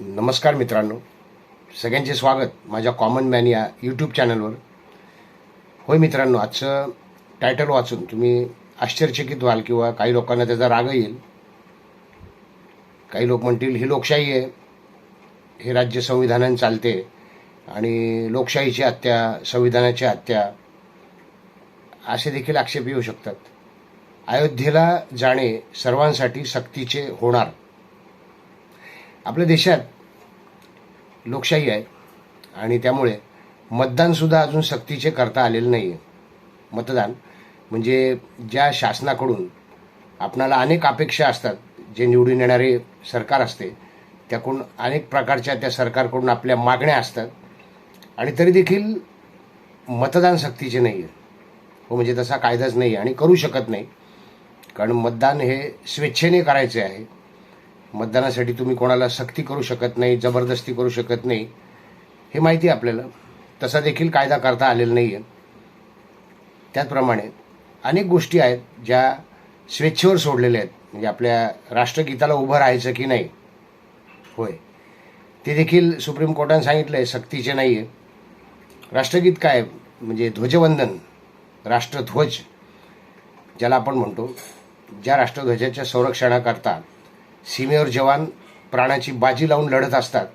नमस्कार मित्रांनो. सगळ्यांचे स्वागत माझ्या कॉमन मॅन या यूट्यूब चॅनलवर होय मित्रांनो आजचं टायटल वाचून तुम्ही आश्चर्यचकित व्हाल किंवा काही लोकांना त्याचा राग येईल. काही लोक म्हणतील ही लोकशाही आहे. हे राज्य संविधानाने चालते आणि लोकशाहीची हत्या संविधानाची हत्या असे देखील आक्षेप येऊ शकतात. अयोध्येला जाणे सर्वांसाठी सक्तीचे होणार. आपल्या देशात लोकशाही आहे आणि त्यामुळे मतदानसुद्धा अजून सक्तीचे करता आलेलं नाही आहे मतदान म्हणजे ज्या शासनाकडून आपणाला अनेक अपेक्षा असतात जे निवडून येणारे सरकार असते त्याकडून अनेक प्रकारच्या त्या सरकारकडून आपल्या मागण्या असतात आणि तरी देखील मतदान सक्तीचे नाही आहे हो म्हणजे तसा कायदाच नाही आणि करू शकत नाही. कारण मतदान हे स्वेच्छेने करायचे आहे. मतदानासाठी तुम्ही कोणाला सक्ती करू शकत नाही जबरदस्ती करू शकत नाही हे माहिती आहे आपल्याला. तसा देखील कायदा करता आलेला नाही आहे त्याचप्रमाणे अनेक गोष्टी आहेत ज्या स्वेच्छेवर सोडलेल्या आहेत. म्हणजे आपल्या राष्ट्रगीताला उभं राहायचं की नाही होय. ते देखील सुप्रीम कोर्टाने सांगितलं आहे सक्तीचे नाही आहे राष्ट्रगीत काय? म्हणजे ध्वजवंदन राष्ट्रध्वज ज्याला आपण म्हणतो ज्या राष्ट्रध्वजाच्या संरक्षणाकरता सीमेवर जवान प्राणाची बाजी लावून लढत असतात.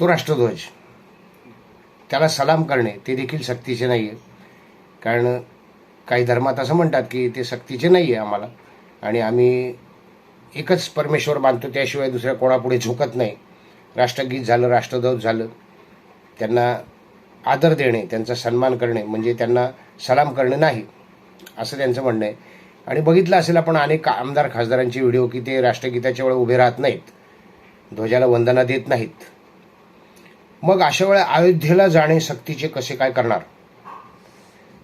तो राष्ट्रध्वज. त्याला सलाम करणे ते देखील सक्तीचे नाही आहे कारण काही धर्मात असं म्हणतात की ते सक्तीचे नाही आहे आम्हाला. आणि आम्ही एकच परमेश्वर मानतो त्याशिवाय दुसऱ्या कोणापुढे झुकत नाही. राष्ट्रगीत झालं राष्ट्रध्वज झालं. त्यांना आदर देणे त्यांचा सन्मान करणे म्हणजे त्यांना सलाम करणे नाही. असं त्यांचं म्हणणं आहे. आणि बघितलं असेल आपण अनेक आमदार खासदारांची व्हिडिओ की ते राष्ट्रगीताच्या वेळ उभे राहत नाहीत. ध्वजाला वंदना देत नाहीत. मग अशा वेळा अयोध्येला जाणे सक्तीचे कसे काय करणार?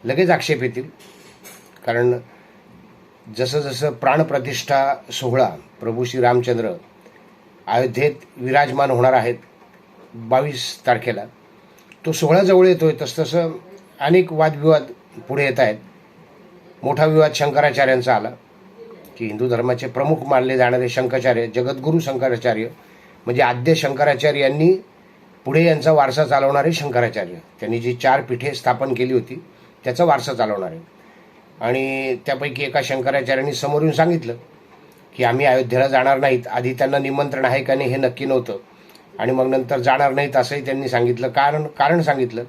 लगेच आक्षेप येतील. कारण जसं जसं प्राणप्रतिष्ठा सोहळा प्रभू श्री रामचंद्र अयोध्येत विराजमान होणार आहेत बावीस तारखेला तो सोहळा जवळ येतोय. तसतसं अनेक वादविवाद पुढे येत आहेत. मोठा विवाद शंकराचार्यांचा आला की हिंदू धर्माचे प्रमुख मानले जाणारे शंकराचार्य जगद्गुरू शंकराचार्य म्हणजे आद्य शंकराचार्य यांनी पुढे यांचा वारसा चालवणारे शंकराचार्य. त्यांनी जी चार पीठे स्थापन केली होती त्याचा वारसा चालवणारे. आणि त्यापैकी एका शंकराचार्यांनी समोरून सांगितलं की आम्ही अयोध्येला जाणार नाहीत आधी त्यांना निमंत्रण आहे का नाही हे नक्की नव्हतं. आणि मग नंतर जाणार नाहीत असंही त्यांनी सांगितलं. कारण कारण सांगितलं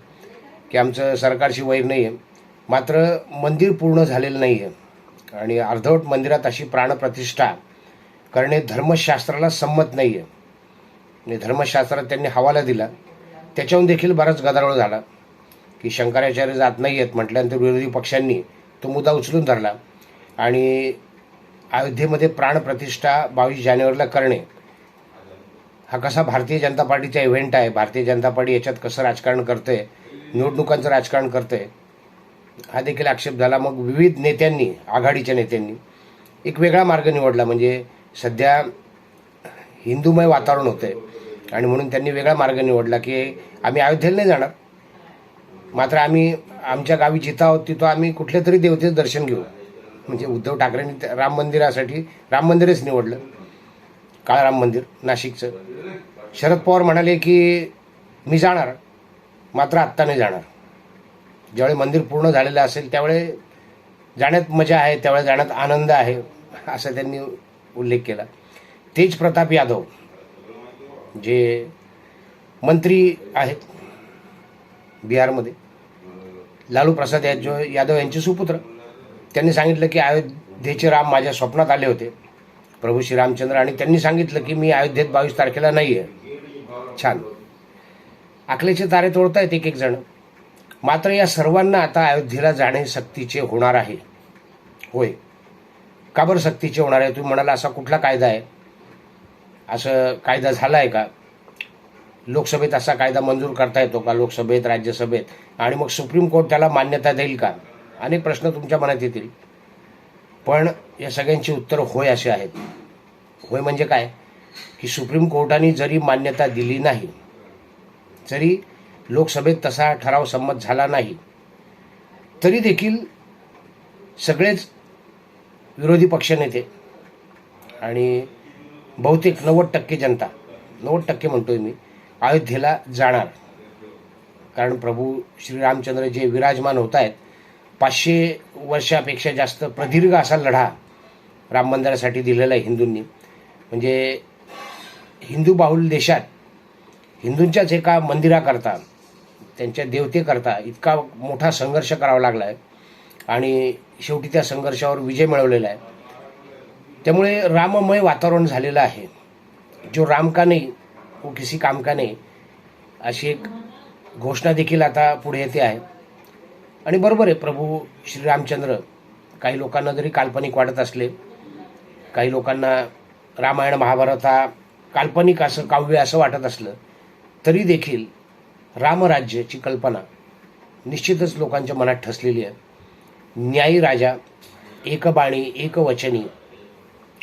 की आमचं सरकारशी वैर नाही आहे मात्र मंदिर पूर्ण झालेलं नाही आहे आणि अर्धवट मंदिरात अशी प्राणप्रतिष्ठा करणे धर्मशास्त्राला संमत नाही आहे आणि धर्मशास्त्रात त्यांनी हवाला दिला. त्याच्याहून देखील बराच गदारोळ झाला. की शंकराचार्य जात नाही आहेत म्हटल्यानंतर विरोधी पक्षांनी तो मुद्दा उचलून धरला. आणि अयोध्येमध्ये प्राणप्रतिष्ठा बावीस जानेवारीला करणे हा कसा भारतीय जनता पार्टीचा इव्हेंट आहे. भारतीय जनता पार्टी याच्यात कसं राजकारण करते निवडणुकांचं राजकारण करते हा देखील आक्षेप झाला. मग विविध नेत्यांनी आघाडीच्या नेत्यांनी एक वेगळा मार्ग निवडला. म्हणजे सध्या हिंदूमय वातावरण होतं आहे आणि म्हणून त्यांनी वेगळा मार्ग निवडला की आम्ही अयोध्येला नाही जाणार. मात्र आम्ही आमच्या गावी जिथं आहोत तिथं आम्ही कुठल्या तरी देवतेचं दर्शन घेऊ. म्हणजे उद्धव ठाकरेंनी राम मंदिरासाठी राम मंदिरच निवडलं. काळ राम मंदिर नाशिकचं. शरद पवार म्हणाले की मी जाणार मात्र आत्ता नाही जाणार. ज्यावेळी मंदिर पूर्ण झालेलं असेल त्यावेळे जाण्यात मजा आहे त्यावेळे जाण्यात आनंद आहे असं त्यांनी उल्लेख केला. तेज प्रताप यादव जे मंत्री आहेत बिहारमध्ये लालू प्रसाद यादव यादव यांचे सुपुत्र. त्यांनी सांगितलं की अयोध्येचे राम माझ्या स्वप्नात आले होते. प्रभू श्रीरामचंद्र आणि त्यांनी सांगितलं की मी अयोध्येत बावीस तारखेला नाही आहे छान. आकलेचे तारे तोडतायत एक एक जण. मात्र या सर्वांना आता अयोध्येला जाणे सक्तीचे होणार आहे. होय. का बरं सक्तीचे होणार आहे? तुम्ही म्हणाला असा कुठला कायदा आहे? असं कायदा झाला आहे का? लोकसभेत असा कायदा मंजूर करता येतो का? लोकसभेत राज्यसभेत? आणि मग सुप्रीम कोर्ट त्याला मान्यता देईल का? अनेक प्रश्न तुमच्या मनात येतील. पण या सगळ्यांची उत्तरं होय असे आहेत. होय म्हणजे काय? की सुप्रीम कोर्टाने जरी मान्यता दिली नाही जरी लोकसभेत तसा ठराव संमत झाला नाही. तरी देखील सगळेच विरोधी पक्षनेते आणि बहुतेक नव्वद टक्के जनता नव्वद टक्के म्हणतोय मी अयोध्येला जाणार. कारण प्रभू श्रीरामचंद्र जे विराजमान होत आहेत पाचशे वर्षापेक्षा जास्त प्रदीर्घ असा लढा राम मंदिरासाठी दिलेला आहे हिंदूंनी. म्हणजे हिंदू बाहुल देशात हिंदूंच्याच एका मंदिराकरता त्यांच्या देवतेकरता इतका मोठा संघर्ष करावा लागला आहे आणि शेवटी त्या संघर्षावर विजय मिळवलेला आहे. त्यामुळे राममय वातावरण झालेलं आहे. जो राम का नाही वो किसी काम का नाही अशी एक घोषणा देखील आता पुढे येते आहे. आणि बरोबर आहे प्रभू श्रीरामचंद्र काही लोकांना जरी काल्पनिक वाटत असले काही लोकांना रामायण महाभारत हा काल्पनिक असं काव्य असं वाटत असलं तरी देखील रामराज्याची कल्पना निश्चितच लोकांच्या मनात ठसलेली आहे. न्यायी राजा एकबाणी एकवचनी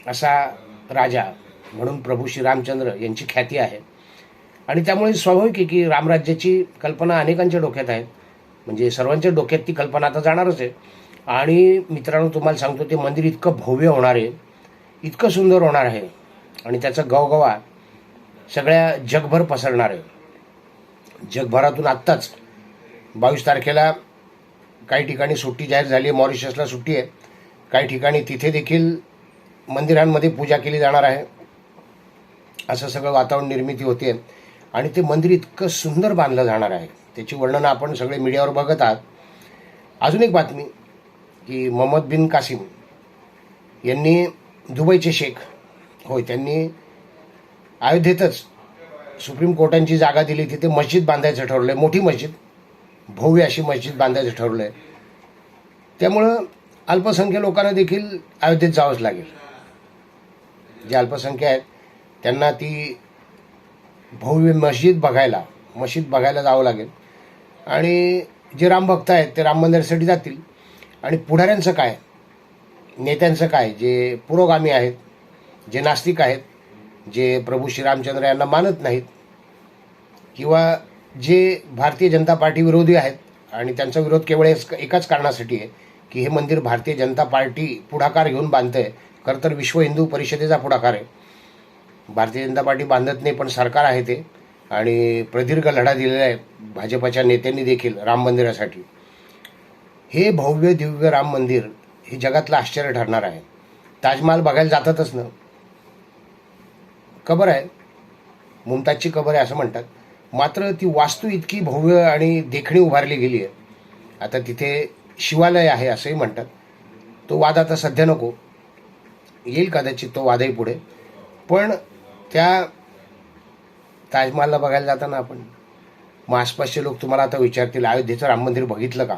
असा राजा म्हणून प्रभू श्रीरामचंद्र यांची ख्याती आहे. आणि त्यामुळे स्वाभाविक आहे की रामराज्याची कल्पना अनेकांच्या डोक्यात आहे म्हणजे सर्वांच्या डोक्यात ती कल्पना आता जाणारच आहे. आणि मित्रांनो तुम्हाला सांगतो ते मंदिर इतकं भव्य होणार आहे इतकं सुंदर होणार आहे. आणि त्याचा गवगवा सगळ्या जगभर पसरणार आहे. जगभरातून आत्ताच बावीस तारखेला काही ठिकाणी सुट्टी जाहीर झाली. आहे मॉरिशसला सुट्टी आहे. काही ठिकाणी तिथे देखील मंदिरांमध्ये पूजा केली जाणार आहे. असं सगळं वातावरण निर्मिती होते. आणि ते मंदिर इतकं सुंदर बांधलं जाणार आहे. त्याची वर्णनं आपण सगळे मीडियावर बघत आहात. अजून एक बातमी की मोहम्मद बिन कासिम यांनी दुबईचे शेख होय त्यांनी अयोध्येतच सुप्रीम कोर्टांची जागा दिली तिथे मस्जिद बांधायचं ठरवलं आहे मोठी मस्जिद भव्य अशी मस्जिद बांधायचं ठरवलं आहे त्यामुळं अल्पसंख्य लोकांना देखील अयोध्येत जावंच लागेल. जे अल्पसंख्य आहेत त्यांना ती भव्य मस्जिद बघायला मस्जिद बघायला जावं लागेल. आणि जे रामभक्त आहेत ते राम मंदिरासाठी जातील. आणि पुढाऱ्यांचं काय नेत्यांचं काय जे पुरोगामी आहेत जे नास्तिक आहेत जे प्रभू श्रीरामचंद्र यांना मानत नाहीत किंवा जे भारतीय जनता पार्टी विरोधी आहेत आणि त्यांचा विरोध केवळ एकाच कारणासाठी आहे की हे मंदिर भारतीय जनता पार्टी पुढाकार घेऊन बांधतंय खरं तर विश्व हिंदू परिषदेचा पुढाकार आहे. भारतीय जनता पार्टी बांधत नाही पण सरकार आहे ते आणि प्रदीर्घ लढा दिलेला आहे भाजपच्या नेत्यांनी देखील राम मंदिरासाठी. हे भव्य दिव्य राम मंदिर हे जगातलं आश्चर्य ठरणार आहे. ताजमहाल बघायला जातातच ना. कबर आहे. मुमताजची कबर आहे असं म्हणतात. मात्र ती वास्तू इतकी भव्य आणि देखणी उभारली गेली आहे. आता तिथे शिवालय आहे असंही म्हणतात. तो वाद आता सध्या नको. येईल कदाचित तो वादही पुढे. पण त्या ताजमहालला बघायला जाताना आपण मग आसपासचे लोक तुम्हाला आता विचारतील अयोध्येचं राम मंदिर बघितलं का?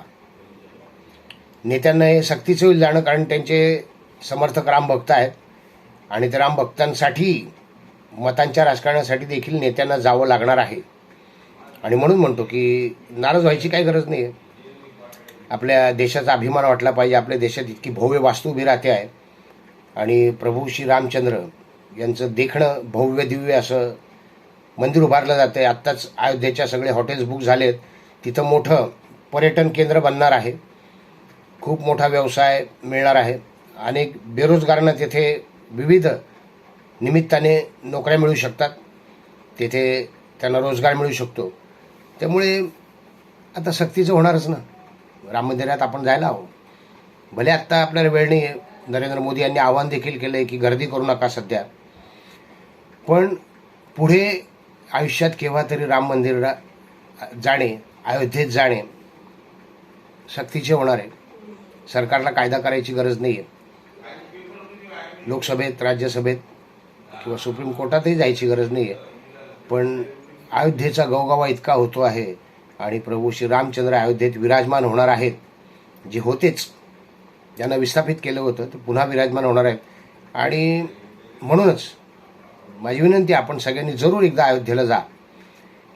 नेत्यांना हे सक्तीचं होईल जाणं कारण त्यांचे समर्थक राम भक्त आहेत. आणि ते राम भक्तांसाठी मतांच्या राजकारणासाठी देखील नेत्यांना जावं लागणार आहे. आणि म्हणून म्हणतो की नाराज व्हायची काही गरज नाही आहे आपल्या देशाचा अभिमान वाटला पाहिजे. आपल्या देशात इतकी भव्य वास्तू उभी राहते आहे. आणि प्रभू श्री रामचंद्र यांचं देखणं भव्य दिव्य असं मंदिर उभारलं जातं आहे आत्ताच अयोध्येच्या सगळे हॉटेल्स बुक झालेत. तिथं मोठं पर्यटन केंद्र बनणार आहे. खूप मोठा व्यवसाय मिळणार आहे. अनेक बेरोजगारांना तिथे विविध निमित्ताने नोकऱ्या मिळू शकतात. तिथे त्यांना रोजगार मिळू शकतो. त्यामुळे आता सक्तीचं होणारच ना. राम मंदिरात आपण जायला हवं. भले आत्ता आपल्याला वेळ नाही आहे नरेंद्र मोदी यांनी आवाहन देखील केलं आहे की गर्दी करू नका सध्या. पण पुढे आयुष्यात केव्हा तरी राम मंदिरला जाणे अयोध्येत जाणे सक्तीचे होणार आहे. सरकारला कायदा करायची गरज नाही आहे लोकसभेत राज्यसभेत किंवा सुप्रीम कोर्टातही जायची गरज नाही आहे पण अयोध्येचा गवगावा इतका होतो आहे आणि प्रभू श्री रामचंद्र अयोध्येत विराजमान होणार आहेत जे होतेच ज्यांना विस्थापित केलं होतं ते पुन्हा विराजमान होणार आहेत. आणि म्हणूनच माझी विनंती आपण सगळ्यांनी जरूर एकदा अयोध्येला जा.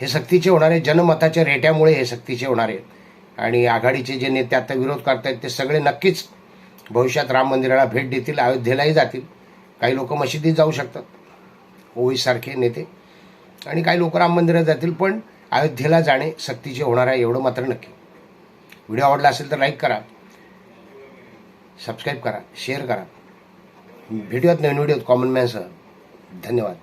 हे सक्तीचे होणार आहे जनमताच्या रेट्यामुळे हे सक्तीचे होणार. आहे आणि आघाडीचे जे नेते आता विरोध करतायत ते सगळे नक्कीच भविष्यात राम मंदिराला भेट देतील अयोध्येलाही जातील. काही लोक मशिदीत जाऊ शकतात. ओवीसारखे नेते. आणि काही लोक राम मंदिरात जातील पण अयोध्येला जाणे सक्तीचे होणार आहे एवढं मात्र नक्की. व्हिडिओ आवडला असेल तर लाईक करा. सबस्क्राईब करा. शेअर करा. भेटूयात नवीन व्हिडिओत कॉमन मॅनसह. धन्यवाद.